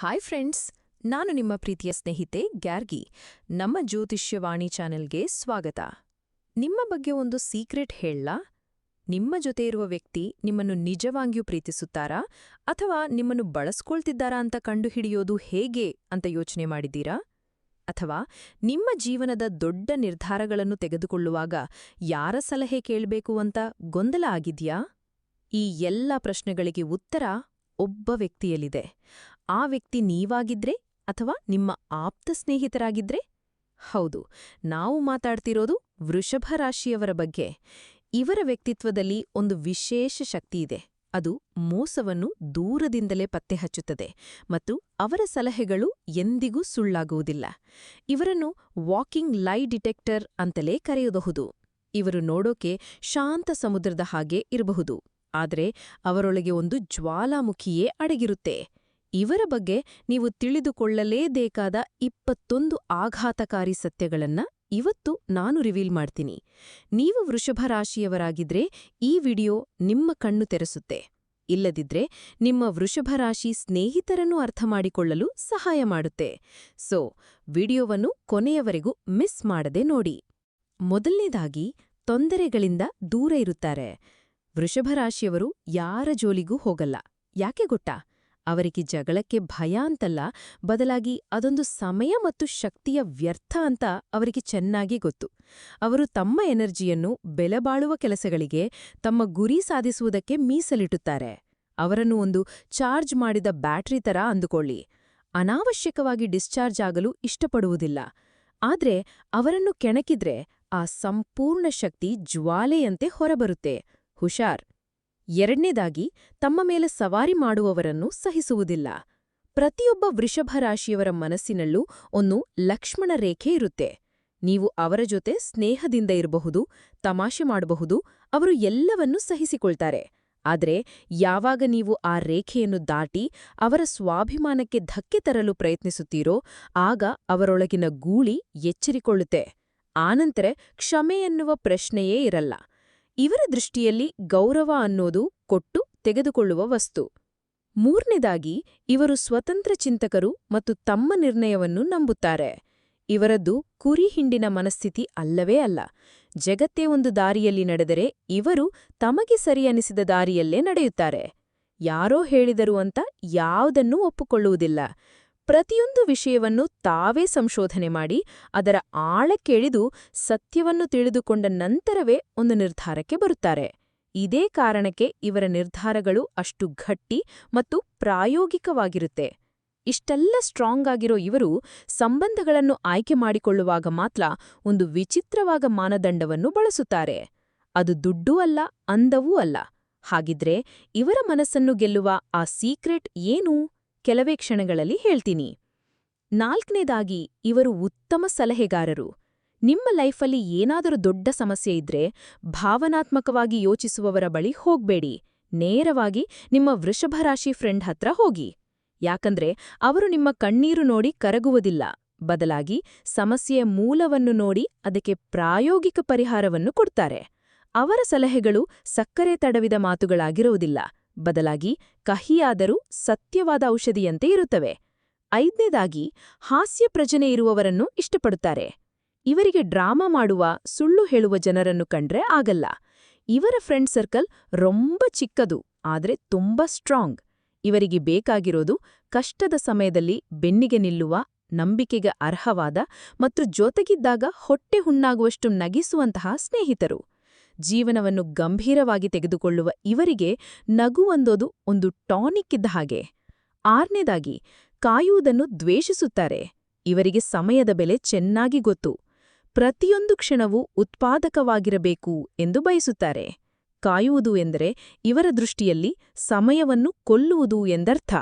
Hi friends ನಾನು ನಿಮ್ಮ ಪ್ರೀತಿಯ ಸ್ನೇಹಿತೆ ಗ್ಯಾರ್ಗಿ. ನಮ್ಮ ಜ್ಯೋತಿಷ್ಯವಾಣಿ ಚಾನೆಲ್ಗೆ ಸ್ವಾಗತ. ನಿಮ್ಮ ಬಗ್ಗೆ ಒಂದು ಸೀಕ್ರೆಟ್ ಹೇಳಲಾ? ನಿಮ್ಮ ಜೊತೆ ಇರುವ ವ್ಯಕ್ತಿ ನಿಮ್ಮನ್ನು ನಿಜವಾಗಿಯೂ ಪ್ರೀತಿಸುತ್ತಾರಾ? ಅಥವಾ ನಿಮ್ಮನ್ನು ಬಳಸ್ಕೊಳ್ತಿದ್ದಾರಾ ಅಂತ ಕಂಡುಹಿಡಿಯೋದು ಹೇಗೆ ಅಂತ ಯೋಚನೆ ಮಾಡಿದ್ದೀರಾ? ಅಥವಾ ನಿಮ್ಮ ಜೀವನದ ದೊಡ್ಡ ನಿರ್ಧಾರಗಳನ್ನು ತೆಗೆದುಕೊಳ್ಳುವಾಗ ಯಾರ ಸಲಹೆ ಕೇಳಬೇಕು ಅಂತ ಗೊಂದಲ ಆಗಿದ್ಯಾ? ಈ ಎಲ್ಲ ಪ್ರಶ್ನೆಗಳಿಗೆ ಉತ್ತರ ಒಬ್ಬ ವ್ಯಕ್ತಿಯಲ್ಲಿದೆ. ಆ ವ್ಯಕ್ತಿ ನೀವಾಗಿದ್ರೆ ಅಥವಾ ನಿಮ್ಮ ಆಪ್ತ ಸ್ನೇಹಿತರಾಗಿದ್ರೆ? ಹೌದು, ನಾವು ಮಾತಾಡ್ತಿರೋದು ವೃಷಭ ರಾಶಿಯವರ ಬಗ್ಗೆ. ಇವರ ವ್ಯಕ್ತಿತ್ವದಲ್ಲಿ ಒಂದು ವಿಶೇಷ ಶಕ್ತಿಯಿದೆ ಅದು ಮೋಸವನ್ನು ದೂರದಿಂದಲೇ ಪತ್ತೆ ಹಚ್ಚುತ್ತದೆ ಮತ್ತು ಅವರ ಸಲಹೆಗಳು ಎಂದಿಗೂ ಸುಳ್ಳಾಗುವುದಿಲ್ಲ. ಇವರನ್ನು ವಾಕಿಂಗ್ ಲೈ ಡಿಟೆಕ್ಟರ್ ಅಂತಲೇ ಕರೆಯಬಹುದು. ಇವರು ನೋಡೋಕೆ ಶಾಂತ ಸಮುದ್ರದ ಹಾಗೆ ಇರಬಹುದು. ಆದರೆ ಅವರೊಳಗೆ ಒಂದು ಜ್ವಾಲಾಮುಖಿಯೇ ಅಡಗಿರುತ್ತೆ. ಇವರ ಬಗ್ಗೆ ನೀವು ತಿಳಿದುಕೊಳ್ಳಲೇಬೇಕಾದ ಇಪ್ಪತ್ತೊಂದು ಆಘಾತಕಾರಿ ಸತ್ಯಗಳನ್ನ ಇವತ್ತು ನಾನು ರಿವೀಲ್ ಮಾಡ್ತೀನಿ. ನೀವು ವೃಷಭ ರಾಶಿಯವರಾಗಿದ್ರೆ ಈ ವಿಡಿಯೋ ನಿಮ್ಮ ಕಣ್ಣು ತೆರೆಸುತ್ತೆ. ಇಲ್ಲದಿದ್ರೆ ನಿಮ್ಮ ವೃಷಭ ರಾಶಿ ಸ್ನೇಹಿತರನ್ನು ಅರ್ಥ ಮಾಡಿಕೊಳ್ಳಲು ಸಹಾಯ ಮಾಡುತ್ತೆ. ಸೋ ವಿಡಿಯೋವನ್ನು ಕೊನೆಯವರೆಗೂ ಮಿಸ್ ಮಾಡದೆ ನೋಡಿ. ಮೊದಲನೇದಾಗಿ, ತೊಂದರೆಗಳಿಂದ ದೂರ ಇರುತ್ತಾರೆ. ವೃಷಭ ರಾಶಿಯವರು ಯಾರ ಜೋಲಿಗೂ ಹೋಗಲ್ಲ. ಯಾಕೆ ಗೊತ್ತಾ? ಅವರಿಗೆ ಜಗಳಕ್ಕೆ ಭಯ ಅಂತಲ್ಲ, ಬದಲಾಗಿ ಅದೊಂದು ಸಮಯ ಮತ್ತು ಶಕ್ತಿಯ ವ್ಯರ್ಥ ಅಂತ ಅವರಿಗೆ ಚೆನ್ನಾಗಿ ಗೊತ್ತು. ಅವರು ತಮ್ಮ ಎನರ್ಜಿಯನ್ನು ಬೆಲೆಬಾಳುವ ಕೆಲಸಗಳಿಗೆ, ತಮ್ಮ ಗುರಿ ಸಾಧಿಸುವುದಕ್ಕೆ ಮೀಸಲಿಟ್ಟುತ್ತಾರೆ. ಅವರನ್ನು ಒಂದು ಚಾರ್ಜ್ ಮಾಡಿದ ಬ್ಯಾಟರಿ ತರ ಅಂದುಕೊಳ್ಳಿ. ಅನಾವಶ್ಯಕವಾಗಿ ಡಿಸ್ಚಾರ್ಜ್ ಆಗಲು ಇಷ್ಟಪಡುವುದಿಲ್ಲ. ಆದ್ರೆ ಅವರನ್ನು ಕೆಣಕಿದ್ರೆ ಆ ಸಂಪೂರ್ಣ ಶಕ್ತಿ ಜ್ವಾಲೆಯಂತೆ ಹೊರಬರುತ್ತೆ. ಹುಷಾರ್. ಎರಡನೇದಾಗಿ ತಮ್ಮ ಮೇಲೆ ಸವಾರಿ ಮಾಡುವವರನ್ನು ಸಹಿಸುವುದಿಲ್ಲ. ಪ್ರತಿಯೊಬ್ಬ ವೃಷಭ ರಾಶಿಯವರ ಮನಸ್ಸಿನಲ್ಲೂ ಒಂದು ಲಕ್ಷ್ಮಣ ರೇಖೆ ಇರುತ್ತೆ. ನೀವು ಅವರ ಜೊತೆ ಸ್ನೇಹದಿಂದ ಇರಬಹುದು, ತಮಾಷೆ ಮಾಡಬಹುದು, ಅವರು ಎಲ್ಲವನ್ನೂ ಸಹಿಸಿಕೊಳ್ತಾರೆ. ಆದರೆ ಯಾವಾಗ ನೀವು ಆ ರೇಖೆಯನ್ನು ದಾಟಿ ಅವರ ಸ್ವಾಭಿಮಾನಕ್ಕೆ ಧಕ್ಕೆ ತರಲು ಪ್ರಯತ್ನಿಸುತ್ತೀರೋ, ಆಗ ಅವರೊಳಗಿನ ಗೂಳಿ ಎಚ್ಚರಿಕೊಳ್ಳುತ್ತೆ. ಆನಂತರ ಕ್ಷಮೆ ಎನ್ನುವ ಪ್ರಶ್ನೆಯೇ ಇರಲ್ಲ. ಇವರ ದೃಷ್ಟಿಯಲ್ಲಿ ಗೌರವ ಅನ್ನೋದು ಕೊಟ್ಟು ತೆಗೆದುಕೊಳ್ಳುವ ವಸ್ತು. ಮೂರನೇದಾಗಿ, ಇವರು ಸ್ವತಂತ್ರ ಚಿಂತಕರು ಮತ್ತು ತಮ್ಮ ನಿರ್ಣಯವನ್ನು ನಂಬುತ್ತಾರೆ. ಇವರದ್ದು ಕುರಿ ಹಿಂಡಿನ ಮನಸ್ಥಿತಿ ಅಲ್ಲವೇ ಅಲ್ಲ. ಜಗತ್ತೇ ಒಂದು ದಾರಿಯಲ್ಲಿ ನಡೆದರೆ ಇವರು ತಮಗೆ ಸರಿಯನಿಸಿದ ದಾರಿಯಲ್ಲೇ ನಡೆಯುತ್ತಾರೆ. ಯಾರೋ ಹೇಳಿದರು ಅಂತ ಯಾವುದನ್ನೂ ಒಪ್ಪುಕೊಳ್ಳುವುದಿಲ್ಲ. ಪ್ರತಿಯೊಂದು ವಿಷಯವನ್ನು ತಾವೇ ಸಂಶೋಧನೆ ಮಾಡಿ, ಅದರ ಆಳಕ್ಕೆಳಿದು ಸತ್ಯವನ್ನು ತಿಳಿದುಕೊಂಡ ನಂತರವೇ ಒಂದು ನಿರ್ಧಾರಕ್ಕೆ ಬರುತ್ತಾರೆ. ಇದೇ ಕಾರಣಕ್ಕೆ ಇವರ ನಿರ್ಧಾರಗಳು ಅಷ್ಟು ಗಟ್ಟಿ ಮತ್ತು ಪ್ರಾಯೋಗಿಕವಾಗಿರುತ್ತೆ. ಇಷ್ಟೆಲ್ಲ ಸ್ಟ್ರಾಂಗ್ ಆಗಿರೋ ಇವರು ಸಂಬಂಧಗಳನ್ನು ಆಯ್ಕೆ ಮಾಡಿಕೊಳ್ಳುವಾಗ ಮಾತ್ರ ಒಂದು ವಿಚಿತ್ರವಾದ ಮಾನದಂಡವನ್ನು ಬಳಸುತ್ತಾರೆ. ಅದು ದುಡ್ಡೂ ಅಲ್ಲ, ಅಂದವೂ ಅಲ್ಲ. ಹಾಗಿದ್ರೆ ಇವರ ಮನಸ್ಸನ್ನು ಗೆಲ್ಲುವ ಆ ಸೀಕ್ರೆಟ್ ಏನು? ಕೆಲವೇ ಕ್ಷಣಗಳಲ್ಲಿ ಹೇಳ್ತೀನಿ. ನಾಲ್ಕನೇದಾಗಿ, ಇವರು ಉತ್ತಮ ಸಲಹೆಗಾರರು. ನಿಮ್ಮ ಲೈಫಲ್ಲಿ ಏನಾದರೂ ದೊಡ್ಡ ಸಮಸ್ಯೆ ಇದ್ರೆ ಭಾವನಾತ್ಮಕವಾಗಿ ಯೋಚಿಸುವವರ ಬಳಿ ಹೋಗ್ಬೇಡಿ. ನೇರವಾಗಿ ನಿಮ್ಮ ವೃಷಭರಾಶಿ ಫ್ರೆಂಡ್ ಹತ್ರ ಹೋಗಿ. ಯಾಕಂದ್ರೆ, ಅವರು ನಿಮ್ಮ ಕಣ್ಣೀರು ನೋಡಿ ಕರಗುವುದಿಲ್ಲ. ಬದಲಾಗಿ, ಸಮಸ್ಯೆಯ ಮೂಲವನ್ನು ನೋಡಿ ಅದಕ್ಕೆ ಪ್ರಾಯೋಗಿಕ ಪರಿಹಾರವನ್ನು ಕೊಡ್ತಾರೆ. ಅವರ ಸಲಹೆಗಳು ಸಕ್ಕರೆ ತಡವಿದ ಮಾತುಗಳಾಗಿರುವುದಿಲ್ಲ. ಬದಲಾಗಿ ಕಹಿಯಾದರೂ ಸತ್ಯವಾದ ಔಷಧಿಯಂತೆ ಇರುತ್ತವೆ. ಐದನೇದಾಗಿ, ಹಾಸ್ಯ ಪ್ರಜನೆ ಇರುವವರನ್ನು ಇಷ್ಟಪಡುತ್ತಾರೆ. ಇವರಿಗೆ ಡ್ರಾಮಾ ಮಾಡುವ, ಸುಳ್ಳು ಹೇಳುವ ಜನರನ್ನು ಕಂಡ್ರೆ ಆಗಲ್ಲ. ಇವರ ಫ್ರೆಂಡ್ ಸರ್ಕಲ್ ರೊಂಬ ಚಿಕ್ಕದು, ಆದರೆ ತುಂಬಾ ಸ್ಟ್ರಾಂಗ್. ಇವರಿಗೆ ಬೇಕಾಗಿರೋದು ಕಷ್ಟದ ಸಮಯದಲ್ಲಿ ಬೆನ್ನಿಗೆ ನಿಲ್ಲುವ, ನಂಬಿಕೆಗೆ ಅರ್ಹವಾದ ಮತ್ತು ಜೊತೆಗಿದ್ದಾಗ ಹೊಟ್ಟೆ ಹುಣ್ಣಾಗುವಷ್ಟು ನಗಿಸುವಂತಹ ಸ್ನೇಹಿತರು. ಜೀವನವನ್ನು ಗಂಭೀರವಾಗಿ ತೆಗೆದುಕೊಳ್ಳುವ ಇವರಿಗೆ ನಗುವಂದೋದು ಒಂದು ಟಾನಿಕ್ ಇದ್ದ ಹಾಗೆ. ಆರನೇದಾಗಿ, ಕಾಯುವುದನ್ನು ದ್ವೇಷಿಸುತ್ತಾರೆ. ಇವರಿಗೆ ಸಮಯದ ಬೆಲೆ ಚೆನ್ನಾಗಿ ಗೊತ್ತು. ಪ್ರತಿಯೊಂದು ಕ್ಷಣವೂ ಉತ್ಪಾದಕವಾಗಿರಬೇಕು ಎಂದು ಬಯಸುತ್ತಾರೆ. ಕಾಯುವುದು ಎಂದರೆ ಇವರ ದೃಷ್ಟಿಯಲ್ಲಿ ಸಮಯವನ್ನು ಕೊಲ್ಲುವುದು ಎಂದರ್ಥ.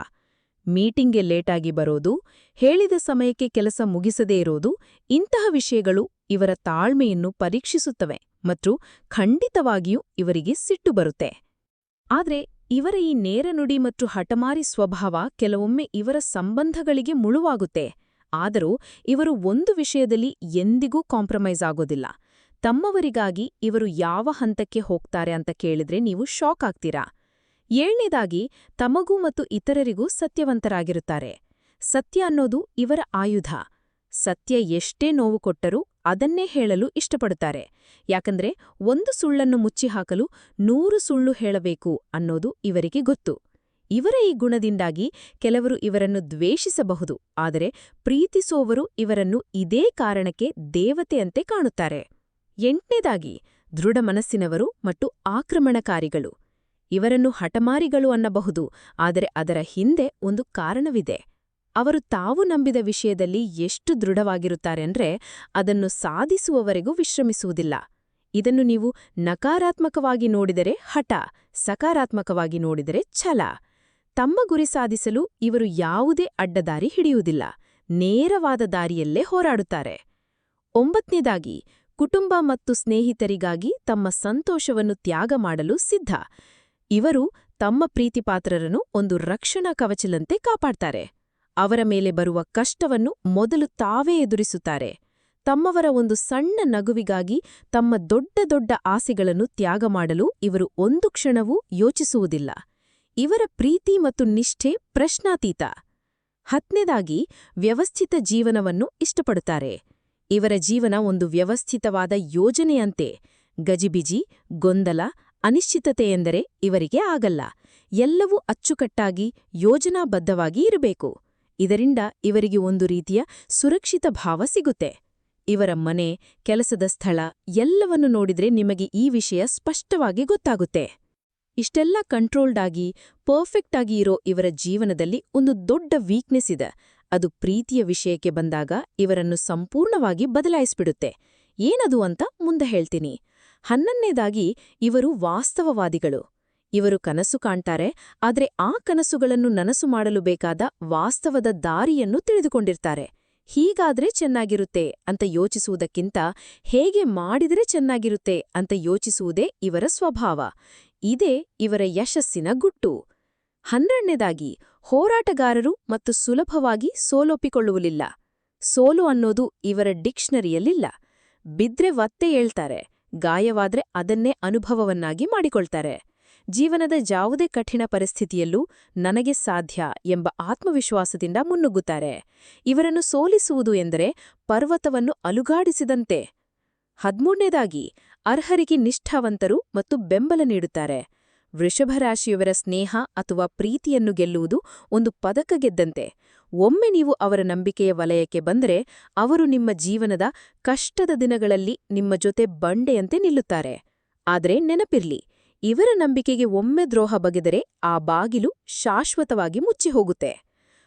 ಮೀಟಿಂಗ್ಗೆ ಲೇಟಾಗಿ ಬರೋದು, ಹೇಳಿದ ಸಮಯಕ್ಕೆ ಕೆಲಸ ಮುಗಿಸದೇ ಇರೋದು ಇಂತಹ ವಿಷಯಗಳು ಇವರ ತಾಳ್ಮೆಯನ್ನು ಪರೀಕ್ಷಿಸುತ್ತವೆ. ಮತ್ತು ಖಂಡಿತವಾಗಿಯೂ ಇವರಿಗೆ ಸಿಟ್ಟು ಬರುತ್ತೆ. ಆದರೆ ಇವರ ಈ ನೇರನುಡಿ ಮತ್ತು ಹಠಮಾರಿ ಸ್ವಭಾವ ಕೆಲವೊಮ್ಮೆ ಇವರ ಸಂಬಂಧಗಳಿಗೆ ಮುಳುವಾಗುತ್ತೆ. ಆದರೂ ಇವರು ಒಂದು ವಿಷಯದಲ್ಲಿ ಎಂದಿಗೂ ಕಾಂಪ್ರಮೈಸ್ ಆಗೋದಿಲ್ಲ. ತಮ್ಮವರಿಗಾಗಿ ಇವರು ಯಾವ ಹಂತಕ್ಕೆ ಹೋಗ್ತಾರೆ ಅಂತ ಕೇಳಿದ್ರೆ ನೀವು ಶಾಕ್ ಆಗ್ತೀರಾ? ಏಳನೇದಾಗಿ, ತಮಗೂ ಮತ್ತು ಇತರರಿಗೂ ಸತ್ಯವಂತರಾಗಿರುತ್ತಾರೆ. ಸತ್ಯ ಅನ್ನೋದು ಇವರ ಆಯುಧ. ಸತ್ಯ ಎಷ್ಟೇ ನೋವು ಕೊಟ್ಟರೂ ಅದನ್ನೇ ಹೇಳಲು ಇಷ್ಟಪಡುತ್ತಾರೆ. ಯಾಕಂದ್ರೆ ಒಂದು ಸುಳ್ಳನ್ನು ಮುಚ್ಚಿಹಾಕಲು ನೂರು ಸುಳ್ಳು ಹೇಳಬೇಕು ಅನ್ನೋದು ಇವರಿಗೆ ಗೊತ್ತು. ಇವರ ಈ ಗುಣದಿಂದಾಗಿ ಕೆಲವರು ಇವರನ್ನು ದ್ವೇಷಿಸಬಹುದು, ಆದರೆ ಪ್ರೀತಿಸೋವರು ಇವರನ್ನು ಇದೇ ಕಾರಣಕ್ಕೆ ದೇವತೆಯಂತೆ ಕಾಣುತ್ತಾರೆ. ಎಂಟನೇದಾಗಿ, ದೃಢ ಮನಸ್ಸಿನವರು ಮತ್ತು ಆಕ್ರಮಣಕಾರಿಗಳು. ಇವರನ್ನು ಹಠಮಾರಿಗಳು ಅನ್ನಬಹುದು, ಆದರೆ ಅದರ ಹಿಂದೆ ಒಂದು ಕಾರಣವಿದೆ. ಅವರು ತಾವು ನಂಬಿದ ವಿಷಯದಲ್ಲಿ ಎಷ್ಟು ದೃಢವಾಗಿರುತ್ತಾರೆ ಅಂದ್ರೆ ಅದನ್ನು ಸಾಧಿಸುವವರೆಗೂ ವಿಶ್ರಮಿಸುವುದಿಲ್ಲ. ಇದನ್ನು ನೀವು ನಕಾರಾತ್ಮಕವಾಗಿ ನೋಡಿದರೆ ಹಠ, ಸಕಾರಾತ್ಮಕವಾಗಿ ನೋಡಿದರೆ ಛಲ. ತಮ್ಮ ಗುರಿ ಸಾಧಿಸಲು ಇವರು ಯಾವುದೇ ಅಡ್ಡದಾರಿ ಹಿಡಿಯುವುದಿಲ್ಲ. ನೇರವಾದ ದಾರಿಯಲ್ಲೇ ಹೋರಾಡುತ್ತಾರೆ. ಒಂಬತ್ತನೇದಾಗಿ, ಕುಟುಂಬ ಮತ್ತು ಸ್ನೇಹಿತರಿಗಾಗಿ ತಮ್ಮ ಸಂತೋಷವನ್ನು ತ್ಯಾಗ ಮಾಡಲು ಸಿದ್ಧ. ಇವರು ತಮ್ಮ ಪ್ರೀತಿಪಾತ್ರರನ್ನು ಒಂದು ರಕ್ಷಣಾ ಕವಚಲಂತೆ ಕಾಪಾಡ್ತಾರೆ. ಅವರ ಮೇಲೆ ಬರುವ ಕಷ್ಟವನ್ನು ಮೊದಲು ತಾವೇ ಎದುರಿಸುತ್ತಾರೆ. ತಮ್ಮವರ ಒಂದು ಸಣ್ಣ ನಗುವಿಗಾಗಿ ತಮ್ಮ ದೊಡ್ಡ ದೊಡ್ಡ ಆಸೆಗಳನ್ನು ತ್ಯಾಗ ಮಾಡಲು ಇವರು ಒಂದು ಕ್ಷಣವೂ ಯೋಚಿಸುವುದಿಲ್ಲ. ಇವರ ಪ್ರೀತಿ ಮತ್ತು ನಿಷ್ಠೆ ಪ್ರಶ್ನಾತೀತ. ಹತ್ನೇದಾಗಿ ವ್ಯವಸ್ಥಿತ ಜೀವನವನ್ನು ಇಷ್ಟಪಡುತ್ತಾರೆ. ಇವರ ಜೀವನ ಒಂದು ವ್ಯವಸ್ಥಿತವಾದ ಯೋಜನೆಯಂತೆ. ಗಜಿಬಿಜಿ, ಗೊಂದಲ ಅನಿಶ್ಚಿತತೆ ಎಂದರೆ ಇವರಿಗೆ ಆಗಲ್ಲ. ಎಲ್ಲವೂ ಅಚ್ಚುಕಟ್ಟಾಗಿ, ಯೋಜನಾಬದ್ಧವಾಗಿ ಇರಬೇಕು. ಇದರಿಂದ ಇವರಿಗೆ ಒಂದು ರೀತಿಯ ಸುರಕ್ಷಿತ ಭಾವ ಸಿಗುತ್ತೆ. ಇವರ ಮನೆ, ಕೆಲಸದ ಸ್ಥಳ ಎಲ್ಲವನ್ನು ನೋಡಿದ್ರೆ ನಿಮಗೆ ಈ ವಿಷಯ ಸ್ಪಷ್ಟವಾಗಿ ಗೊತ್ತಾಗುತ್ತೆ. ಇಷ್ಟೆಲ್ಲ ಕಂಟ್ರೋಲ್ಡ್ ಆಗಿ ಪರ್ಫೆಕ್ಟ್ ಆಗಿ ಇರೋ ಇವರ ಜೀವನದಲ್ಲಿ ಒಂದು ದೊಡ್ಡ ವೀಕ್ನೆಸ್ ಇದೆ. ಅದು ಪ್ರೀತಿಯ ವಿಷಯಕ್ಕೆ ಬಂದಾಗ ಇವರನ್ನು ಸಂಪೂರ್ಣವಾಗಿ ಬದಲಾಯಿಸ್ಬಿಡುತ್ತೆ. ಏನದು ಅಂತ ಮುಂದೆ ಹೇಳ್ತೀನಿ. ಹನ್ನೊಂದನೇದಾಗಿ ಇವರು ವಾಸ್ತವವಾದಿಗಳು. ಇವರು ಕನಸು ಕಾಣ್ತಾರೆ, ಆದರೆ ಆ ಕನಸುಗಳನ್ನು ನನಸು ಮಾಡಲು ಬೇಕಾದ ವಾಸ್ತವದ ದಾರಿಯನ್ನು ತಿಳಿದುಕೊಂಡಿರ್ತಾರೆ. ಹೀಗಾದ್ರೆ ಚೆನ್ನಾಗಿರುತ್ತೆ ಅಂತ ಯೋಚಿಸುವುದಕ್ಕಿಂತ ಹೇಗೆ ಮಾಡಿದರೆ ಚೆನ್ನಾಗಿರುತ್ತೆ ಅಂತ ಯೋಚಿಸುವುದೇ ಇವರ ಸ್ವಭಾವ. ಇದೇ ಇವರ ಯಶಸ್ಸಿನ ಗುಟ್ಟು. ಹನ್ನೆರಡನೇದಾಗಿ, ಹೋರಾಟಗಾರರು ಮತ್ತು ಸುಲಭವಾಗಿ ಸೋಲೊಪ್ಪಿಕೊಳ್ಳುವುದಿಲ್ಲ. ಸೋಲು ಅನ್ನೋದು ಇವರ ಡಿಕ್ಷನರಿಯಲ್ಲಿಲ್ಲ. ಬಿದ್ರೆ ಒತ್ತೆ ಏಳ್ತಾರೆ ಗಾಯವಾದ್ರೆ ಅದನ್ನೇ ಅನುಭವವನ್ನಾಗಿ ಮಾಡಿಕೊಳ್ತಾರೆ. ಜೀವನದ ಯಾವುದೇ ಕಠಿಣ ಪರಿಸ್ಥಿತಿಯಲ್ಲೂ ನನಗೆ ಸಾಧ್ಯ ಎಂಬ ಆತ್ಮವಿಶ್ವಾಸದಿಂದ ಮುನ್ನುಗ್ಗುತ್ತಾರೆ. ಇವರನ್ನು ಸೋಲಿಸುವುದು ಎಂದರೆ ಪರ್ವತವನ್ನು ಅಲುಗಾಡಿಸಿದಂತೆ. ಹದ್ಮೂರನೇದಾಗಿ, ಅರ್ಹರಿಗೆ ನಿಷ್ಠಾವಂತರು ಮತ್ತು ಬೆಂಬಲ ನೀಡುತ್ತಾರೆ. ವೃಷಭರಾಶಿಯವರ ಸ್ನೇಹ ಅಥವಾ ಪ್ರೀತಿಯನ್ನು ಗೆಲ್ಲುವುದು ಒಂದು ಪದಕ ಗೆದ್ದಂತೆ. ಒಮ್ಮೆ ನೀವು ಅವರ ನಂಬಿಕೆಯ ವಲಯಕ್ಕೆ ಬಂದರೆ ಅವರು ನಿಮ್ಮ ಜೀವನದ ಕಷ್ಟದ ದಿನಗಳಲ್ಲಿ ನಿಮ್ಮ ಜೊತೆ ಬಂಡೆಯಂತೆ ನಿಲ್ಲುತ್ತಾರೆ. ಆದರೆ ನೆನಪಿರ್ಲಿ ಇವರ ನಂಬಿಕೆಗೆ ಒಮ್ಮೆ ದ್ರೋಹ ಬಗೆದರೆ ಆ ಬಾಗಿಲು ಶಾಶ್ವತವಾಗಿ ಮುಚ್ಚಿಹೋಗುತ್ತೆ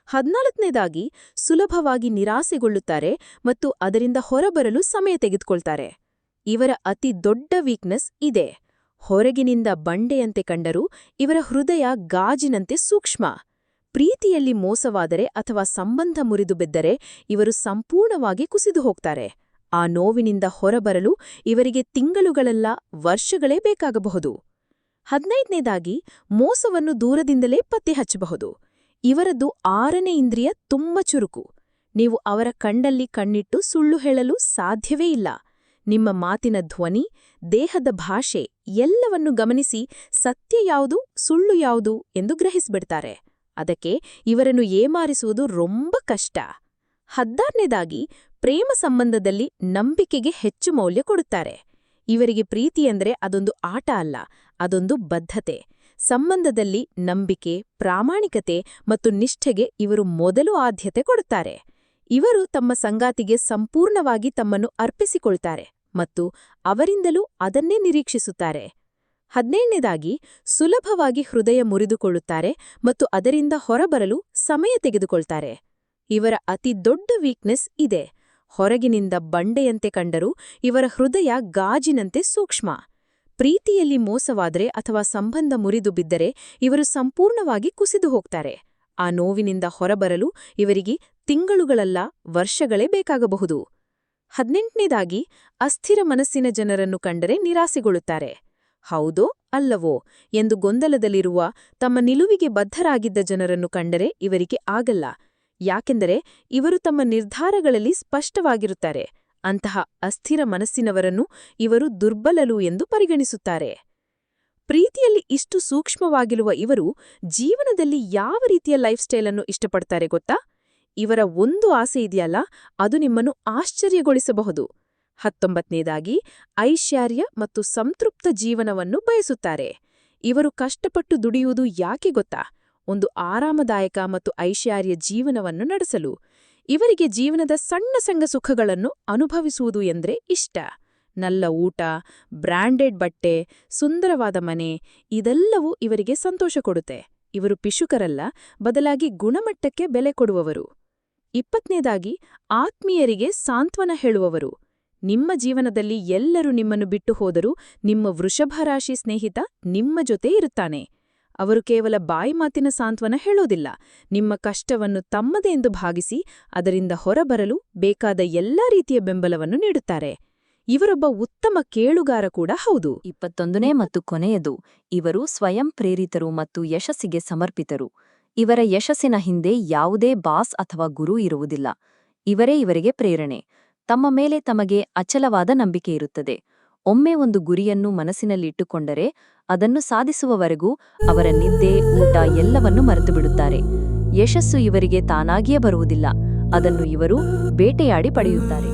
ಹದಿನಾಲ್ಕನೇದಾಗಿ ಸುಲಭವಾಗಿ ನಿರಾಸೆಗೊಳ್ಳುತ್ತಾರೆ ಮತ್ತು ಅದರಿಂದ ಹೊರಬರಲು ಸಮಯ ತೆಗೆದುಕೊಳ್ತಾರೆ. ಇವರ ಅತಿ ದೊಡ್ಡ ವೀಕ್ನೆಸ್ ಇದೆ. ಹೊರಗಿನಿಂದ ಬಂಡೆಯಂತೆ ಕಂಡರೂ ಇವರ ಹೃದಯ ಗಾಜಿನಂತೆ ಸೂಕ್ಷ್ಮ. ಪ್ರೀತಿಯಲ್ಲಿ ಮೋಸವಾದರೆ ಅಥವಾ ಸಂಬಂಧ ಮುರಿದು ಬಿದ್ದರೆ ಇವರು ಸಂಪೂರ್ಣವಾಗಿ ಕುಸಿದು ಹೋಗ್ತಾರೆ. ಆ ನೋವಿನಿಂದ ಹೊರಬರಲು ಇವರಿಗೆ ತಿಂಗಳುಗಳೆಲ್ಲ ವರ್ಷಗಳೇ ಬೇಕಾಗಬಹುದು. ಹದಿನೈದನೇದಾಗಿ ಮೋಸವನ್ನು ದೂರದಿಂದಲೇ ಪತ್ತೆ ಹಚ್ಚಬಹುದು. ಇವರದ್ದು ಆರನೇ ಇಂದ್ರಿಯ ತುಂಬ ಚುರುಕು. ನೀವು ಅವರ ಕಣ್ಣಲ್ಲಿ ಕಣ್ಣಿಟ್ಟು ಸುಳ್ಳು ಹೇಳಲು ಸಾಧ್ಯವೇ ಇಲ್ಲ. ನಿಮ್ಮ ಮಾತಿನ ಧ್ವನಿ, ದೇಹದ ಭಾಷೆ ಎಲ್ಲವನ್ನು ಗಮನಿಸಿ ಸತ್ಯ ಯಾವುದು, ಸುಳ್ಳು ಯಾವುದು ಎಂದು ಗ್ರಹಿಸ್ಬಿಡ್ತಾರೆ. ಅದಕ್ಕೆ ಇವರನ್ನು ಏಮಾರಿಸುವುದು ರೊಂಬ ಕಷ್ಟ. ಹದ್ದಾರನೇದಾಗಿ ಪ್ರೇಮ ಸಂಬಂಧದಲ್ಲಿ ನಂಬಿಕೆಗೆ ಹೆಚ್ಚು ಮೌಲ್ಯ ಕೊಡುತ್ತಾರೆ. ಇವರಿಗೆ ಪ್ರೀತಿಯೆಂದರೆ ಅದೊಂದು ಆಟ ಅಲ್ಲ ಅದೊಂದು ಬದ್ಧತೆ. ಸಂಬಂಧದಲ್ಲಿ ನಂಬಿಕೆ, ಪ್ರಾಮಾಣಿಕತೆ ಮತ್ತು ನಿಷ್ಠೆಗೆ ಇವರು ಮೊದಲು ಆದ್ಯತೆ ಕೊಡುತ್ತಾರೆ. ಇವರು ತಮ್ಮ ಸಂಗಾತಿಗೆ ಸಂಪೂರ್ಣವಾಗಿ ತಮ್ಮನ್ನು ಅರ್ಪಿಸಿಕೊಳ್ತಾರೆ ಮತ್ತು ಅವರಿಂದಲೂ ಅದನ್ನೇ ನಿರೀಕ್ಷಿಸುತ್ತಾರೆ. ಹದಿನೇಳನೇದಾಗಿ, ಸುಲಭವಾಗಿ ಹೃದಯ ಮುರಿದುಕೊಳ್ಳುತ್ತಾರೆ ಮತ್ತು ಅದರಿಂದ ಹೊರಬರಲು ಸಮಯ ತೆಗೆದುಕೊಳ್ತಾರೆ. ಇವರ ಅತಿ ದೊಡ್ಡ ವೀಕ್ನೆಸ್ ಇದೆ. ಹೊರಗಿನಿಂದ ಬಂಡೆಯಂತೆ ಕಂಡರೂ ಇವರ ಹೃದಯ ಗಾಜಿನಂತೆ ಸೂಕ್ಷ್ಮ. ಪ್ರೀತಿಯಲ್ಲಿ ಮೋಸವಾದರೆ ಅಥವಾ ಸಂಬಂಧ ಮುರಿದು ಬಿದ್ದರೆ ಇವರು ಸಂಪೂರ್ಣವಾಗಿ ಕುಸಿದು ಹೋಗ್ತಾರೆ. ಆ ನೋವಿನಿಂದ ಹೊರಬರಲು ಇವರಿಗೆ ತಿಂಗಳುಗಳಲ್ಲ, ವರ್ಷಗಳೇ ಬೇಕಾಗಬಹುದು. ಹದಿನೆಂಟನೇದಾಗಿ, ಅಸ್ಥಿರ ಮನಸ್ಸಿನ ಜನರನ್ನು ಕಂಡರೆ ನಿರಾಸೆಗೊಳ್ಳುತ್ತಾರೆ. ಹೌದೋ ಅಲ್ಲವೋ ಎಂದು ಗೊಂದಲದಲ್ಲಿರುವ ತಮ್ಮ ನಿಲುವಿಗೆ ಬದ್ಧರಾಗಿದ್ದ ಜನರನ್ನು ಕಂಡರೆ ಇವರಿಗೆ ಆಗಲ್ಲ. ಯಾಕೆಂದರೆ ಇವರು ತಮ್ಮ ನಿರ್ಧಾರಗಳಲ್ಲಿ ಸ್ಪಷ್ಟವಾಗಿರುತ್ತಾರೆ. ಅಂತಹ ಅಸ್ಥಿರ ಮನಸ್ಸಿನವರನ್ನು ಇವರು ದುರ್ಬಲಲು ಎಂದು ಪರಿಗಣಿಸುತ್ತಾರೆ. ಪ್ರೀತಿಯಲ್ಲಿ ಇಷ್ಟು ಸೂಕ್ಷ್ಮವಾಗಿರುವ ಇವರು ಜೀವನದಲ್ಲಿ ಯಾವ ರೀತಿಯ ಲೈಫ್ ಸ್ಟೈಲನ್ನು ಇಷ್ಟಪಡ್ತಾರೆ ಗೊತ್ತಾ? ಇವರ ಒಂದು ಆಸೆ ಇದೆಯಲ್ಲ, ಅದು ನಿಮ್ಮನ್ನು ಆಶ್ಚರ್ಯಗೊಳಿಸಬಹುದು. ಹತ್ತೊಂಬತ್ತನೇದಾಗಿ, ಐಶ್ವರ್ಯ ಮತ್ತು ಸಂತೃಪ್ತ ಜೀವನವನ್ನು ಬಯಸುತ್ತಾರೆ. ಇವರು ಕಷ್ಟಪಟ್ಟು ದುಡಿಯುವುದು ಯಾಕೆ ಗೊತ್ತಾ? ಒಂದು ಆರಾಮದಾಯಕ ಮತ್ತು ಐಶ್ವರ್ಯ ಜೀವನವನ್ನು ನಡೆಸಲು. ಇವರಿಗೆ ಜೀವನದ ಸಣ್ಣ ಸಣ್ಣ ಸುಖಗಳನ್ನು ಅನುಭವಿಸುವುದು ಎಂದ್ರೆ ಇಷ್ಟ. ನಲ್ಲ ಊಟ ಬ್ರ್ಯಾಂಡೆಡ್ ಬಟ್ಟೆ, ಸುಂದರವಾದ ಮನೆ, ಇದೆಲ್ಲವೂ ಇವರಿಗೆ ಸಂತೋಷ ಕೊಡುತ್ತೆ. ಇವರು ಪಿಶುಕರಲ್ಲ, ಬದಲಾಗಿ ಗುಣಮಟ್ಟಕ್ಕೆ ಬೆಲೆ ಕೊಡುವವರು. ಇಪ್ಪತ್ತನೇದಾಗಿ ಆತ್ಮೀಯರಿಗೆ ಸಾಂತ್ವನ ಹೇಳುವವರು. ನಿಮ್ಮ ಜೀವನದಲ್ಲಿ ಎಲ್ಲರೂ ನಿಮ್ಮನ್ನು ಬಿಟ್ಟು ಹೋದರೂ ನಿಮ್ಮ ವೃಷಭರಾಶಿ ಸ್ನೇಹಿತ ನಿಮ್ಮ ಜೊತೆ ಇರುತ್ತಾನೆ. ಅವರು ಕೇವಲ ಬಾಯಿ ಮಾತಿನ ಸಾಂತ್ವನ ಹೇಳೋದಿಲ್ಲ. ನಿಮ್ಮ ಕಷ್ಟವನ್ನು ತಮ್ಮದೇ ಎಂದು ಭಾಗಿಸಿ ಅದರಿಂದ ಹೊರಬರಲು ಬೇಕಾದ ಎಲ್ಲಾ ರೀತಿಯ ಬೆಂಬಲವನ್ನು ನೀಡುತ್ತಾರೆ. ಇವರೊಬ್ಬ ಉತ್ತಮ ಕೇಳುಗಾರ ಕೂಡ ಹೌದು. ಇಪ್ಪತ್ತೊಂದನೇ ಮತ್ತು ಕೊನೆಯದು, ಇವರು ಸ್ವಯಂ ಪ್ರೇರಿತರು ಮತ್ತು ಯಶಸ್ಸಿಗೆ ಸಮರ್ಪಿತರು. ಇವರ ಯಶಸ್ಸಿನ ಹಿಂದೆ ಯಾವುದೇ ಬಾಸ್ ಅಥವಾ ಗುರು ಇರುವುದಿಲ್ಲ. ಇವರೇ ಇವರಿಗೆ ಪ್ರೇರಣೆ. ತಮ್ಮ ಮೇಲೆ ತಮಗೆ ಅಚಲವಾದ ನಂಬಿಕೆ ಇರುತ್ತದೆ. ಒಮ್ಮೆ ಒಂದು ಗುರಿಯನ್ನು ಮನಸ್ಸಿನಲ್ಲಿಟ್ಟುಕೊಂಡರೆ ಅದನ್ನು ಸಾಧಿಸುವವರೆಗೂ ಅವರ ನಿದ್ದೆ, ಊಟ ಎಲ್ಲವನ್ನೂ ಮರೆತುಬಿಡುತ್ತಾರೆ. ಯಶಸ್ಸು ಇವರಿಗೆ ತಾನಾಗಿಯೇ ಬರುವುದಿಲ್ಲ. ಅದನ್ನು ಇವರು ಬೇಟೆಯಾಡಿ ಪಡೆಯುತ್ತಾರೆ.